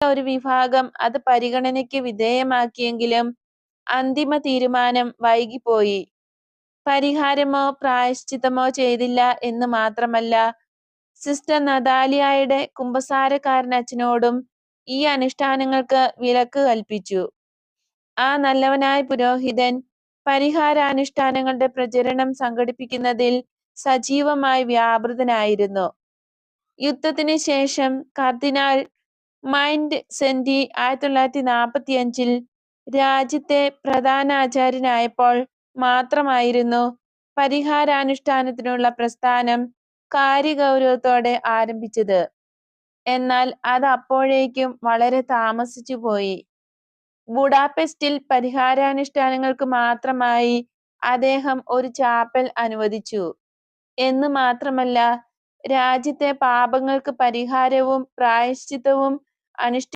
ഒരു വിഭാഗം അത് പരിഗണനയ്ക്ക് വിധേയമാക്കിയെങ്കിലും അന്തിമ തീരുമാനം വൈകിപ്പോയി. പരിഹാരമോ പ്രായശ്ചിത്തമോ ചെയ്തില്ല എന്ന് മാത്രമല്ല, സിസ്റ്റർ നതാലിയായുടെ കുമ്പസാരക്കാരനച്ഛനോടും ഈ അനുഷ്ഠാനങ്ങൾക്ക് വിലക്ക് കൽപ്പിച്ചു. ആ നല്ലവനായ പുരോഹിതൻ പരിഹാരാനുഷ്ഠാനങ്ങളുടെ പ്രചരണം സംഘടിപ്പിക്കുന്നതിൽ സജീവമായി വ്യാപൃതനായിരുന്നു. യുദ്ധത്തിന് ശേഷം കർദ്ദിനാൾ തൊള്ളായിരത്തി നാൽപ്പത്തി അഞ്ചിൽ രാജ്യത്തെ പ്രധാന ആചാര്യനായപ്പോൾ മാത്രമായിരുന്നു. പരിഹാരാനുഷ്ഠാനത്തിനുള്ള പ്രസ്ഥാനം കാര്യഗൗരവത്തോടെ ആരംഭിച്ചത്. എന്നാൽ അത് അപ്പോഴേക്കും വളരെ താമസിച്ചു പോയി. ബുഡാപെസ്റ്റിൽ പരിഹാരാനുഷ്ഠാനങ്ങൾക്ക് മാത്രമായി അദ്ദേഹം ഒരു ചാപ്പൽ അനുവദിച്ചു. എന്ന് മാത്രമല്ല, രാജ്യത്തെ പാപങ്ങൾക്ക് പരിഹാരവും പ്രായശ്ചിത്തവും eine